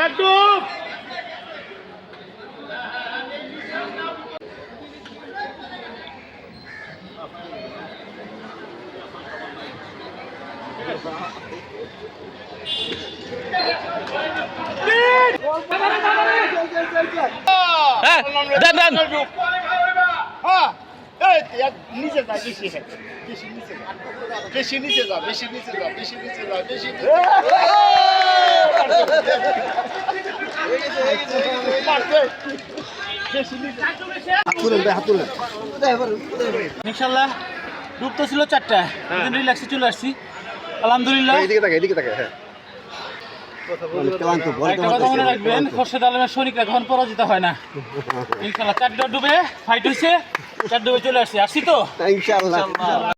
একটু হ্যাঁ দেন দেন হ্যাঁ এই এক নিচে যা বেশি হ্যাঁ বেশি নিচে যা। বেশি নিচে যা বেশি নিচে যা বেশি নিচে যা ইনশাল্লাহ ডুব তো ছিল চারটা। রিল্যাক্সে চলে আসছি। আলহামদুলিল্লাহ। এদিকে তাকা এদিকে তাকা হ্যাঁ। একটা কথা মনে রাখবেন খোরশেদ আলমের সৈনিকরা কখন পরাজিত হয় না? ইনশাল্লাহ চারটা ডুবে ফাইট হয়েছে চার ডুবে চলে আসছে। আসছি তো? ইনশাআল্লাহ